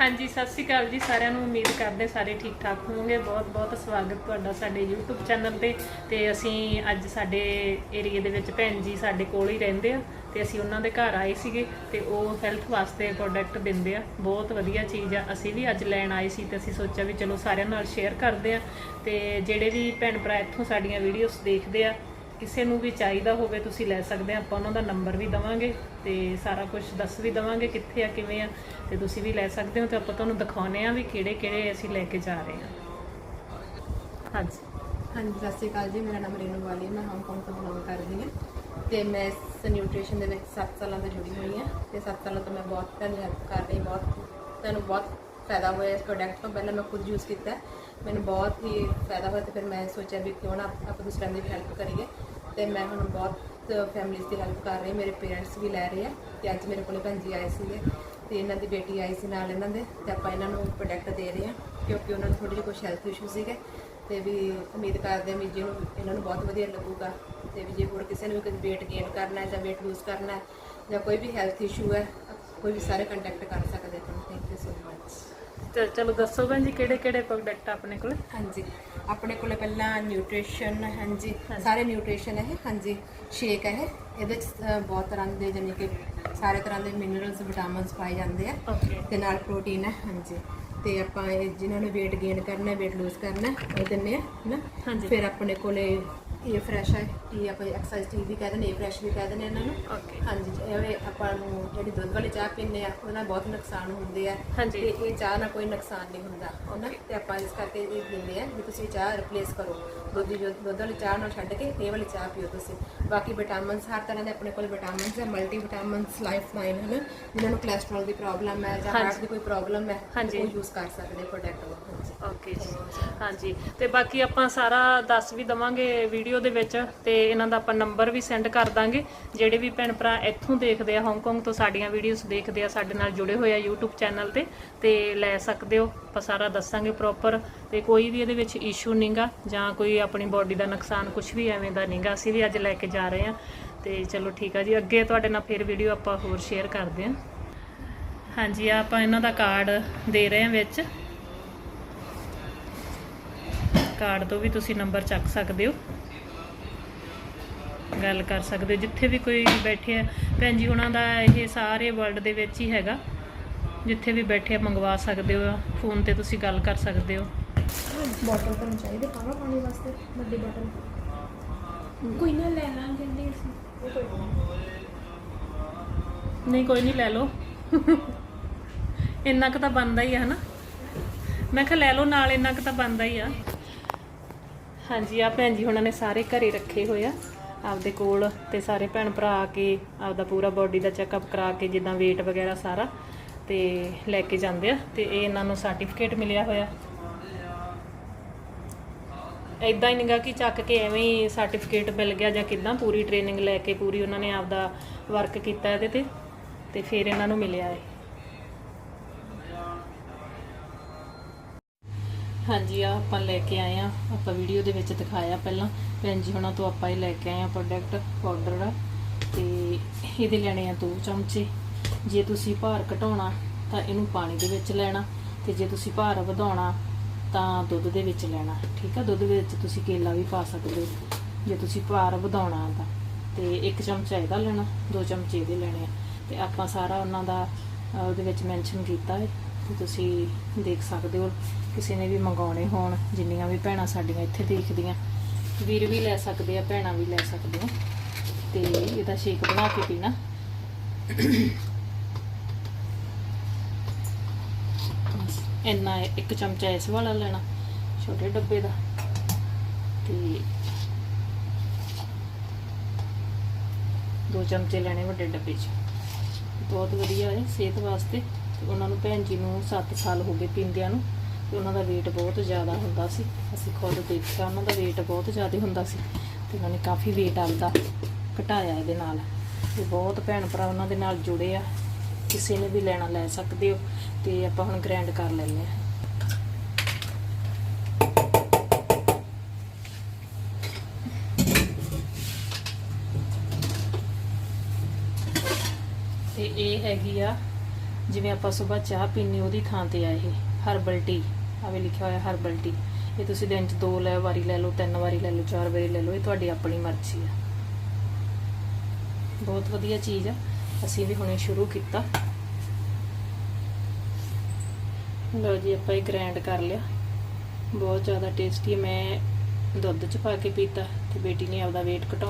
ਹਾਂਜੀ, ਸਤਿ ਸ਼੍ਰੀ ਅਕਾਲ ਜੀ ਸਾਰਿਆਂ ਨੂੰ। ਉਮੀਦ ਕਰਦੇ ਸਾਰੇ ਠੀਕ ਠਾਕ ਹੋਵੋਗੇ। ਬਹੁਤ ਬਹੁਤ ਸਵਾਗਤ ਤੁਹਾਡਾ ਸਾਡੇ YouTube ਚੈਨਲ ਤੇ। ਤੇ ਅਸੀਂ ਅੱਜ ਸਾਡੇ ਏਰੀਆ ਦੇ ਵਿੱਚ ਭੈਣ ਜੀ ਸਾਡੇ ਕੋਲ ਹੀ ਰਹਿੰਦੇ ਆ। ਤੇ ਅਸੀਂ ਉਹਨਾਂ ਦੇ ਘਰ ਆਏ ਸੀਗੇ ਤੇ ਉਹ ਹੈਲਥ ਵਾਸਤੇ ਪ੍ਰੋਡਕਟ ਦਿੰਦੇ ਆ। ਬਹੁਤ ਵਧੀਆ ਚੀਜ਼ ਆ। ਅਸੀਂ ਵੀ ਅੱਜ ਲੈਣ ਆਏ ਸੀ ਤੇ ਅਸੀਂ ਸੋਚਿਆ ਵੀ ਚਲੋ ਸਾਰਿਆਂ ਨਾਲ ਸ਼ੇਅਰ ਕਰਦੇ ਆ। ਤੇ ਜਿਹੜੇ ਵੀ ਭੈਣ ਭਰਾ ਇੱਥੋਂ ਸਾਡੀਆਂ ਵੀਡੀਓਜ਼ ਦੇਖਦੇ ਆ ਕਿਸੇ ਨੂੰ ਵੀ ਚਾਹੀਦਾ ਹੋਵੇ ਤੁਸੀਂ ਲੈ ਸਕਦੇ ਆ, ਆਪਾਂ ਉਹਨਾਂ ਦਾ ਨੰਬਰ ਵੀ ਦਵਾਂਗੇ ਤੇ ਸਾਰਾ ਕੁਝ ਦੱਸ ਵੀ ਦਵਾਂਗੇ ਕਿੱਥੇ ਆ, ਕਿਵੇਂ ਆ ਤੇ ਤੁਸੀਂ ਵੀ ਲੈ ਸਕਦੇ ਹੋ ਤੇ ਆਪਾਂ ਤੁਹਾਨੂੰ ਦਿਖਾਉਨੇ ਆ ਵੀ ਕਿਹੜੇ ਕਿਹੜੇ ਅਸੀਂ ਲੈ ਕੇ ਜਾ ਰਹੇ ਹਾਂ ਹਾਂਜੀ। ਹਾਂਜੀ, ਸਤਿ ਸ਼੍ਰੀ ਅਕਾਲ ਜੀ, ਮੇਰਾ ਨਾਮ ਰੇਨੂ ਵਾਲੀ ਮੈਂ ਹਾਂਗਕਾਂਗ ਤੋਂ ਬਿਲੋਂਗ ਕਰਦੀ ਹਾਂ ਤੇ ਮੈਂ ਇਸ ਨਿਊਟ੍ਰੀਸ਼ਨ ਦੇ ਵਿੱਚ 7 ਸਾਲਾਂ ਤੋਂ ਜੁੜੀ ਹੋਈ ਹਾਂ ਤੇ 7 ਸਾਲਾਂ ਤੋਂ ਮੈਂ ਬਹੁਤ ਤੁਹਾਨੂੰ ਹੈਲਪ ਕਰ ਰਹੀ ਬਹੁਤ, ਤੁਹਾਨੂੰ ਬਹੁਤ ਫਾਇਦਾ ਹੋਇਆ ਇਸ ਪ੍ਰੋਡਕਟ ਤੋਂ, ਪਹਿਲਾਂ ਮੈਂ ਖੁਦ ਯੂਜ਼ ਕੀਤਾ ਮੈਨੂੰ ਬਹੁਤ ਹੀ ਫਾਇਦਾ ਹੋਇਆ ਤੇ ਫਿਰ ਮੈਂ ਸੋਚਿਆ ਵੀ ਕਿਉਂ ਨਾ ਆਪਾਂ ਦੂਸਰਿਆਂ ਦੀ ਹੈਲਪ ਕਰੀਏ। ਤੇ ਮੈਂ ਹੁਣ ਬਹੁਤ ਫੈਮਿਲੀਜ਼ ਦੀ ਹੈਲਪ ਕਰ ਰਹੀ ਮੇਰੇ ਪੇਰੈਂਟਸ ਵੀ ਲੈ ਰਹੇ ਆ ਤੇ ਅੱਜ ਮੇਰੇ ਕੋਲੇ ਭੈਣ ਜੀ ਆਏ ਸੀਗੇ ਤੇ ਇਹਨਾਂ ਦੀ ਬੇਟੀ ਆਈ ਸੀ ਨਾਲ ਇਹਨਾਂ ਦੇ ਤੇ ਆਪਾਂ ਇਹਨਾਂ ਨੂੰ ਪ੍ਰੋਡਕਟ ਦੇ ਰਹੇ ਹਾਂ ਕਿਉਂਕਿ ਉਹਨਾਂ ਨੂੰ ਥੋੜੀ ਜਿਹੀ ਕੁਝ ਹੈਲਥ ਇਸ਼ੂ ਸੀਗੇ ਤੇ ਵੀ ਉਮੀਦ ਕਰਦੇ ਹਾਂ ਵੀ ਜਿਹਨੂੰ ਇਹਨਾਂ ਨੂੰ ਬਹੁਤ ਵਧੀਆ ਲੱਗੂਗਾ ਤੇ ਵੀ ਜੇ ਹੋਰ ਕਿਸੇ ਨੂੰ ਵੀ ਕੋਈ weight gain ਕਰਨਾ ਹੈ ਜਾਂ weight lose ਕਰਨਾ ਹੈ ਜਾਂ ਕੋਈ ਵੀ ਹੈਲਥ ਇਸ਼ੂ ਹੈ ਕੋਈ ਵੀ ਸਾਰੇ ਕੰਟੈਕਟ ਕਰ ਸਕਦੇ ਹੋ। ਥੈਂਕ ਯੂ ਸੋ ਮਚ ਤੇ ਚਲੋ ਦੱਸੋ ਭੈਣ ਜੀ ਕਿਹੜੇ ਕਿਹੜੇ ਪ੍ਰੋਡਕਟ ਆਪਣੇ ਕੋਲ? ਹਾਂਜੀ ਆਪਣੇ ਕੋਲੇ ਪਹਿਲਾਂ ਨਿਊਟ੍ਰੀਸ਼ਨ ਹਾਂਜੀ। ਸਾਰੇ ਨਿਊਟ੍ਰੀਸ਼ਨ ਹੈ ਹਾਂਜੀ ਸ਼ੇਕ ਹੈ ਇਹਦੇ ਚ ਅ, ਬਹੁਤ ਤਰ੍ਹਾਂ ਦੇ ਜਾਨੀ ਕਿ ਸਾਰੇ ਤਰ੍ਹਾਂ ਦੇ ਮਿਨਰਲਸ ਵਿਟਾਮਿਨਸ ਪਾਏ ਜਾਂਦੇ ਆ। ਓਕੇ ਤੇ ਨਾਲ ਪ੍ਰੋਟੀਨ ਹੈ ਹਾਂਜੀ। ਤੇ ਆਪਾਂ ਇਹ ਜਿਨ੍ਹਾਂ ਨੇ weight gain ਕਰਨਾ weight lose ਕਰਨਾ ਉਹ ਦਿੰਨੇ ਆ ਨਾ ਹਾਂਜੀ। ਫਿਰ ਆਪਣੇ ਕੋਲੇ ਇਹ ਫਰੈਸ਼ ਹੈ ਇਹ ਆਪਾਂ ਐਕਸਰਸਾਈਜ਼ ਟੀ ਵੀ ਕਹਿ ਦਿੰਦੇ ਇਹ ਫਰੈਸ਼ ਵੀ ਕਹਿ ਦਿੰਦੇ ਇਹਨਾਂ ਨੂੰ। ਓਕੇ ਹਾਂਜੀ ਇਹ ਆਪਾਂ ਨੂੰ ਜਿਹੜੀ ਦੁੱਧ ਵਾਲੀ ਚਾਹ ਪੀਂਦੇ ਆ ਉਹਦੇ ਨਾਲ ਬਹੁਤ ਨੁਕਸਾਨ ਹੁੰਦੇ ਆ। ਹਾਂਜੀ। ਤੇ ਇਹ ਚਾਹ ਨਾਲ ਕੋਈ ਨੁਕਸਾਨ ਨਹੀਂ ਹੁੰਦਾ ਹਨਾ? ਤੇ ਆਪਾਂ ਇਸ ਕਰਕੇ ਇਹ ਦਿੰਦੇ ਆ ਵੀ ਤੁਸੀਂ ਚਾਹ ਰਿਪਲੇਸ ਕਰੋ। ਦੁੱਧ ਦੀ ਜੋ- ਦੁੱਧ ਵਾਲੀ ਚਾਹ ਨਾਲ ਛੱਡ ਕੇ ਇਹ ਵਾਲੀ ਚਾਹ ਪੀਓ ਤੁਸੀਂ। ਬਾਕੀ ਵਿਟਾਮਿਨਸ ਹਰ ਤਰ੍ਹਾਂ ਦੇ ਆਪਣੇ ਕੋਲ ਵਿਟਾਮਿਨਸ ਹੈ ਮਲਟੀ ਵਿਟਾਮਿਨਸ ਲਾਈਫ ਲਾਈਨ ਹਨ? ਜਿਨ੍ਹਾਂ ਨੂੰ ਕੋਲੇਸਟ੍ਰੋਲ ਦੀ ਪ੍ਰੋਬਲਮ ਹੈ ਜਾਂ ਹਾਂਜੀ। ਹਾਰਟ ਦੀ ਕੋਈ ਪ੍ਰੋਬਲਮ ਹੈ ਹਾਂਜੀ। ਉਹ ਯੂਜ਼ ਕਰ ਸਕਦੇ ਪ੍ਰੋਡਕਟ ਉਹ ਹਾਂਜੀ। ਓਕੇ ਜੀ। ਹਾਂਜੀ। ਤੇ ਬਾਕੀ ਆਪਾਂ ਸਾਰਾ ਦੱਸ ਵੀ ਦਵਾਂਗੇ ਵੀਡੀਓ ਦੇ ਵਿੱਚ ਤੇ ਇਹਨਾਂ ਦਾ ਆਪਾਂ ਨੰਬਰ ਵੀ ਸੈਂਡ ਕਰ ਦਾਂਗੇ। ਜਿਹੜੇ ਵੀ ਭੈਣ ਭਰਾ ਇੱਥੋਂ ਦੇਖਦੇ ਆ ਹਾਂਗਕਾਂਗ ਤੋਂ ਸਾਡੀਆਂ ਵੀਡੀਓਜ਼ ਦੇਖਦੇ ਆ, ਸਾਡੇ ਨਾਲ ਜੁੜੇ ਹੋਏ ਆ YouTube ਚੈਨਲ ਤੇ ਤੇ ਲੈ ਸਕਦੇ ਹੋ। ਆਪਾਂ ਸਾਰਾ ਦੱਸਾਂਗੇ ਪ੍ਰੋਪਰ ਤੇ ਕੋਈ ਵੀ ਇਹਦੇ ਵਿੱਚ ਇਸ਼ੂ ਨਹੀਂਗਾ ਜਾਂ ਕੋਈ ਆਪਣੀ ਬਾਡੀ ਦਾ ਨੁਕਸਾਨ ਕੁਝ ਵੀ ਐਵੇਂ ਦਾ ਨਹੀਂਗਾ ਅਸੀਂ ਵੀ ਅੱਜ ਲੈ ਕੇ ਜਾ ਰਹੇ ਆ। ਤੇ ਚਲੋ ਠੀਕ ਆ ਜੀ, ਅੱਗੇ ਤੁਹਾਡੇ ਨਾਲ ਫਿਰ ਵੀਡੀਓ ਆਪਾਂ ਹੋਰ ਸ਼ੇਅਰ ਕਰਦੇ ਆ। ਹਾਂਜੀ ਆਪਾਂ ਇਹਨਾਂ ਦਾ ਕਾਰਡ ਦੇ ਰਹੇ ਹਾਂ ਵਿੱਚ। ਕਾਰਡ ਤੋਂ ਵੀ ਤੁਸੀਂ ਨੰਬਰ ਚੱਕ ਸਕਦੇ ਹੋ। ਗੱਲ ਕਰ ਸਕਦੇ ਹੋ। ਜਿੱਥੇ ਵੀ ਕੋਈ ਬੈਠੇ ਆ ਭੈਣ ਜੀ ਉਹਨਾਂ ਦਾ ਇਹ ਸਾਰੇ ਵਰਲਡ ਦੇ ਵਿੱਚ ਹੀ ਹੈਗਾ। ਜਿੱਥੇ ਵੀ ਬੈਠੇ ਆ ਮੰਗਵਾ ਸਕਦੇ ਹੋ ਫੋਨ ਤੇ ਤੁਸੀਂ ਗੱਲ ਕਰ ਸਕਦੇ ਹੋ। ਬੋਟਲ ਤੁਹਾਨੂੰ ਚਾਹੀਦੀ ਪਾਵਾ ਪਾਣੀ ਵਾਸਤੇ ਵੱਡੀ ਬੋਟਲ ਕੋਈ ਨਾ ਲੈ ਲਾਂਗੇ ਜੀ ਅਸੀਂ। ਨਹੀਂ ਕੋਈ ਨਹੀਂ ਲੈ ਲਓ। ਇੰਨਾ ਕੁ ਤਾਂ ਬਣਦਾ ਹੀ ਆ ਹਨਾ? ਮੈਂ ਕਿਹਾ ਲੈ ਲਓ ਨਾਲ ਇੰਨਾ ਕੁ ਤਾਂ ਬਣਦਾ ਹੀ ਆ। ਹਾਂਜੀ ਆ ਭੈਣ ਜੀ ਉਹਨਾਂ ਨੇ ਸਾਰੇ ਘਰੇ ਰੱਖੇ ਹੋਏ ਆ। ਆਪਦੇ ਕੋਲ ਤੇ ਸਾਰੇ ਭੈਣ ਭਰਾ ਆ ਕੇ ਆਪਦਾ ਪੂਰਾ ਬਾਡੀ ਦਾ ਚੈੱਕਅਪ ਕਰਾ ਕੇ ਜਿੱਦਾਂ weight ਵਗੈਰਾ ਸਾਰਾ ਤੇ ਲੈ ਕੇ ਜਾਂਦੇ ਆ ਤੇ ਇਹ ਇਹਨਾਂ ਨੂੰ ਸਰਟੀਫਿਕੇਟ ਮਿਲਿਆ ਹੋਇਆ। ਐਦਾਂ ਹੀ ਨਿਗਾ ਕਿ ਚੱਕ ਕੇ ਐਵੇਂ ਹੀ ਸਰਟੀਫਿਕੇਟ ਮਿਲ ਗਿਆ ਜਾਂ ਕਿਦਾਂ ਪੂਰੀ ਟ੍ਰੇਨਿੰਗ ਲੈ ਕੇ ਪੂਰੀ ਉਹਨਾਂ ਨੇ ਆਪਦਾ ਵਰਕ ਕੀਤਾ ਇਹਦੇ ਤੇ ਤੇ ਫਿਰ ਇਹਨਾਂ ਨੂੰ ਮਿਲਿਆ ਹੈ ਹਾਂਜੀ ਆ ਆਪਾਂ ਲੈ ਕੇ ਆਏ ਆ ਆਪਾਂ ਵੀਡੀਓ ਦੇ ਵਿੱਚ ਦਿਖਾਇਆ ਪਹਿਲਾਂ। ਭੈਣ ਜੀ, ਹੁਣਾਂ ਤੋਂ ਆਪਾਂ ਇਹ ਲੈ ਕੇ ਆਏ ਆ ਪ੍ਰੋਡਕਟ ਪਾਊਡਰ ਦਾ ਤੇ ਇਹਦੇ ਲੈਣੇ ਆ ਦੋ ਚਮਚੇ। ਜੇ ਤੁਸੀਂ ਭਾਰ ਘਟਾਉਣਾ, ਤਾਂ ਇਹਨੂੰ ਪਾਣੀ ਦੇ ਵਿੱਚ ਲੈਣਾ। ਤੇ ਜੇ ਤੁਸੀਂ ਭਾਰ ਵਧਾਉਣਾ, ਤਾਂ ਦੁੱਧ ਦੇ ਵਿੱਚ ਲੈਣਾ। ਠੀਕ ਆ? ਦੁੱਧ ਦੇ ਵਿੱਚ ਤੁਸੀਂ ਕੇਲਾ ਵੀ ਪਾ ਸਕਦੇ ਹੋ। ਜੇ ਤੁਸੀਂ ਭਾਰ ਵਧਾਉਣਾ ਤਾਂ। ਤੇ ਇੱਕ ਚਮਚਾ ਇਹਦਾ ਲੈਣਾ, ਦੋ ਚਮਚੇ ਇਹਦੇ ਲੈਣੇ ਆ। ਤੇ ਆਪਾਂ ਸਾਰਾ ਉਹਨਾਂ ਦਾ ਉਹਦੇ ਵਿੱਚ ਮੈਂਸ਼ਨ ਕੀਤਾ ਹੈ। ਤੇ ਤੁਸੀਂ ਦੇਖ ਸਕਦੇ ਹੋ, ਕਿਸੇ ਨੇ ਵੀ ਮੰਗਾਉਣੇ ਹੋਣ, ਜਿੰਨੀਆਂ ਵੀ ਭੈਣਾਂ ਸਾਡੀਆਂ ਇੱਥੇ ਦੇਖਦੀਆਂ, ਵੀਰ ਵੀ ਲੈ ਸਕਦੇ ਆ, ਭੈਣਾਂ ਵੀ ਲੈ ਸਕਦੇ ਆ। ਤੇ ਇਹਦਾ ਸ਼ੇਕ ਬਣਾ ਕੇ ਪੀਣਾ। ਇੰਨਾ ਇੱਕ ਚਮਚਾ ਇਸ ਵਾਲਾ ਲੈਣਾ, ਛੋਟੇ ਡੱਬੇ ਦਾ। ਤੇ ਦੋ ਚਮਚੇ ਲੈਣੇ ਵੱਡੇ ਡੱਬੇ 'ਚ। ਬਹੁਤ ਵਧੀਆ ਹੈ ਸਿਹਤ ਵਾਸਤੇ। ਤੇ ਉਹਨਾਂ ਨੂੰ ਭੈਣ ਜੀ ਨੂੰ 7 ਸਾਲ ਹੋ ਗਏ ਪੀਂਦਿਆਂ ਨੂੰ, ਤੇ ਉਹਨਾਂ ਦਾ weight ਬਹੁਤ ਜ਼ਿਆਦਾ ਹੁੰਦਾ ਸੀ। ਅਸੀਂ ਖੁਦ ਦੇਖਿਆ ਉਹਨਾਂ ਦਾ weight ਬਹੁਤ ਜ਼ਿਆਦਾ ਹੁੰਦਾ ਸੀ ਤੇ ਉਹਨਾਂ ਨੇ ਕਾਫੀ weight ਆਪਦਾ ਘਟਾਇਆ ਇਹਦੇ ਨਾਲ। ਤੇ ਬਹੁਤ ਭੈਣ ਭਰਾ ਉਹਨਾਂ ਦੇ ਨਾਲ ਜੁੜੇ ਆ। ਕਿਸੇ ਨੇ ਵੀ ਲੈਣਾ ਲੈ ਸਕਦੇ ਹੋ ਤੇ ਆਪਾਂ ਹੁਣ ਗ੍ਰਾਈਂਡ ਕਰ ਲੈਂਦੇ ਆ ਤੇ ਇਹ ਹੈਗੀ ਆ ਜਿਵੇਂ ਆਪਾਂ ਸਵੇਰ ਚਾਹ ਪੀਣੀ ਉਹਦੀ ਥਾਂ ਤੇ ਆ ਇਹ ਹਰਬਲ ਟੀ ਆਵੇ ਲਿਖਿਆ ਹੋਇਆ ਹਰਬਲ ਟੀ ਇਹ ਤੁਸੀਂ ਦਿਨ ਚ ਦੋ ਲੈ, ਵਾਰੀ ਲੈ ਲਓ, ਤਿੰਨ ਵਾਰੀ ਲੈ ਲਓ, ਚਾਰ ਵਾਰੀ ਲੈ ਲਓ, ਇਹ ਤੁਹਾਡੀ ਆਪਣੀ ਮਰਜ਼ੀ ਆ। ਬਹੁਤ ਵਧੀਆ ਚੀਜ਼ ਆ। ਅਸੀਂ ਵੀ ਹੁਣੇ ਸ਼ੁਰੂ ਕੀਤਾ। ਲਓ ਜੀ, ਆਪਾਂ ਇਹ ਗ੍ਰਾਈਂਡ ਕਰ ਲਿਆ। ਬਹੁਤ ਜ਼ਿਆਦਾ ਟੇਸਟੀ ਮੈਂ ਦੁੱਧ ਚ ਪਾ ਕੇ ਪੀਤਾ ਤੇ ਬੇਟੀ ਨੇ ਆਪਦਾ weight ਘਟਾਉਣ